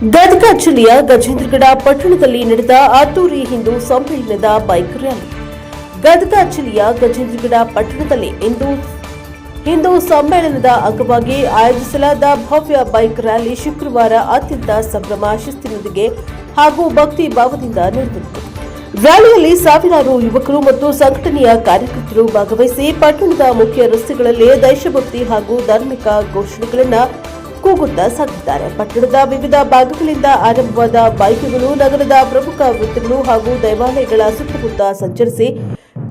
ಗದಗ ಜಿಲ್ಲೆಯ ಗಜೇಂದ್ರಗಡ ಪಟ್ಟಣದಲ್ಲಿ ನಡೆದ ಅದ್ದೂರಿ ಹಿಂದೂ ಸಮ್ಮೇಳನದ ಬೈಕ್ ರ್ಯಾಲಿ. ಗದಗ ಜಿಲ್ಲೆಯ ಗಜೇಂದ್ರಗಡ ಪಟ್ಟಣದಲ್ಲಿ ಇಂದು ಹಿಂದೂ ಸಮ್ಮೇಳನದ ಅಂಗವಾಗಿ ಆಯೋಜಿಸಲಾದ ಭವ್ಯ ಬೈಕ್ ರ್ಯಾಲಿ ಶುಕ್ರವಾರ ಅತ್ಯಂತ ಸಂಭ್ರಮ ಶಿಸ್ತಿನೊಂದಿಗೆ ಹಾಗೂ ಭಕ್ತಿ ಭಾವದಿಂದ ನಡೆದಿತ್ತು. ರ್ಯಾಲಿಯಲ್ಲಿ ಸಾವಿರಾರು ಯುವಕರು ಮತ್ತು ಸಂಘಟನೆಯ ಕಾರ್ಯಕರ್ತರು ಭಾಗವಹಿಸಿ ಪಟ್ಟಣದ ಮುಖ್ಯ ರಸ್ತೆಗಳಲ್ಲಿ ದೇಶಭಕ್ತಿ ಹಾಗೂ ಧಾರ್ಮಿಕ ಘೋಷಣೆಗಳನ್ನು ಕೂಗುತ್ತಾ ಸಾಗಿದ್ದಾರೆ. ಪಟ್ಟಣದ ವಿವಿಧ ಭಾಗಗಳಿಂದ ಆರಂಭವಾದ ಬೈಕ್ಗಳು ನಗರದ ಪ್ರಮುಖ ವೃತ್ತಿಗಳು ಹಾಗೂ ದೇವಾಲಯಗಳ ಸುತ್ತಮುತ್ತ ಸಂಚರಿಸಿ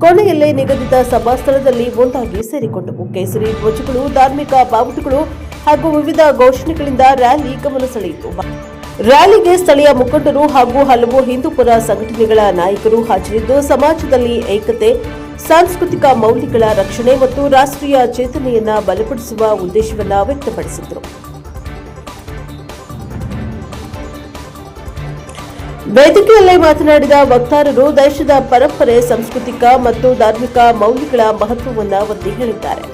ಕೊನೆಯಲ್ಲೇ ನಿಗದಿತ ಸಭಾಸ್ಥಳದಲ್ಲಿ ಒಂದಾಗಿ ಸೇರಿಕೊಂಡವು. ಕೇಸರಿ ಧ್ವಜಗಳು, ಧಾರ್ಮಿಕ ಬಾವುಟಗಳು ಹಾಗೂ ವಿವಿಧ ಘೋಷಣೆಗಳಿಂದ ರ್ಯಾಲಿ ಗಮನ ಸೆಳೆಯಿತು. ರ್ಯಾಲಿಗೆ ಸ್ಥಳೀಯ ಮುಖಂಡರು ಹಾಗೂ ಹಲವು ಹಿಂದೂಪುರ ಸಂಘಟನೆಗಳ ನಾಯಕರು ಹಾಜರಿದ್ದು, ಸಮಾಜದಲ್ಲಿ ಏಕತೆ, ಸಾಂಸ್ಕೃತಿಕ ಮೌಲ್ಯಗಳ ರಕ್ಷಣೆ ಮತ್ತು ರಾಷ್ಟ್ರೀಯ ಚೇತನೆಯನ್ನ ಬಲಪಡಿಸುವ ಉದ್ದೇಶವನ್ನು ವ್ಯಕ್ತಪಡಿಸಿದರು. ವೇದಿಕೆಯಲ್ಲಿ ಮಾತನಾಡಿದ ವಕ್ತಾರರು, ದೇಶದ ಪರಂಪರೆ, ಸಾಂಸ್ಕೃತಿಕ ಮತ್ತು ಧಾರ್ಮಿಕ ಮೌಲ್ಯಗಳ ಮಹತ್ವವನ್ನು ಒತ್ತಿ ಹೇಳಿದ್ದಾರೆ.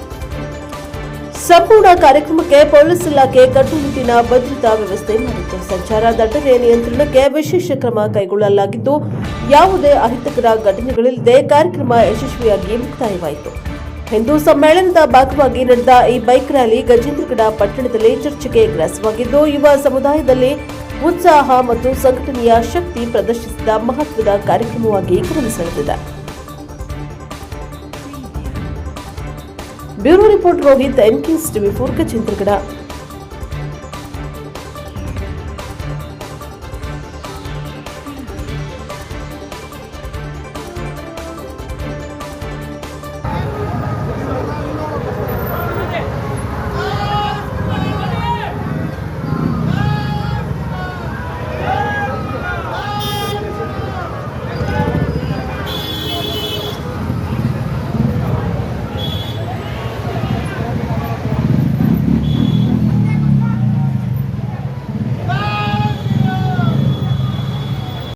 ಸಂಪೂರ್ಣ ಕಾರ್ಯಕ್ರಮಕ್ಕೆ ಪೊಲೀಸ್ ಇಲಾಖೆ ಕಟ್ಟುನಿಟ್ಟಿನ ಭದ್ರತಾ ವ್ಯವಸ್ಥೆ ಮಾಡಿತ್ತು ಸಂಚಾರ ದಟ್ಟಣೆ ನಿಯಂತ್ರಣಕ್ಕೆ ವಿಶೇಷ ಕ್ರಮ ಕೈಗೊಳ್ಳಲಾಗಿದ್ದು, ಯಾವುದೇ ಅಹಿತಕರ ಘಟನೆಗಳಿಲ್ಲದೆ ಕಾರ್ಯಕ್ರಮ ಯಶಸ್ವಿಯಾಗಿ ಮುಕ್ತಾಯವಾಯಿತು. ಹಿಂದೂ ಸಮ್ಮೇಳನದ ಭಾಗವಾಗಿ ನಡೆದ ಈ ಬೈಕ್ ರ್ಯಾಲಿ ಗಜೇಂದ್ರಗಡ ಪಟ್ಟಣದಲ್ಲಿ ಚರ್ಚೆಗೆ ಗ್ರಾಸವಾಗಿದ್ದು, ಯುವ ಸಮುದಾಯದಲ್ಲಿ ಉತ್ಸಾಹ ಮತ್ತು ಸಂಘಟನೆಯ ಶಕ್ತಿ ಪ್ರದರ್ಶಿಸಿದ ಮಹತ್ವದ ಕಾರ್ಯಕ್ರಮವಾಗಿ ಗಮನಿಸಲಿದೆ bureau report Rohit NKS TV four Gajendragad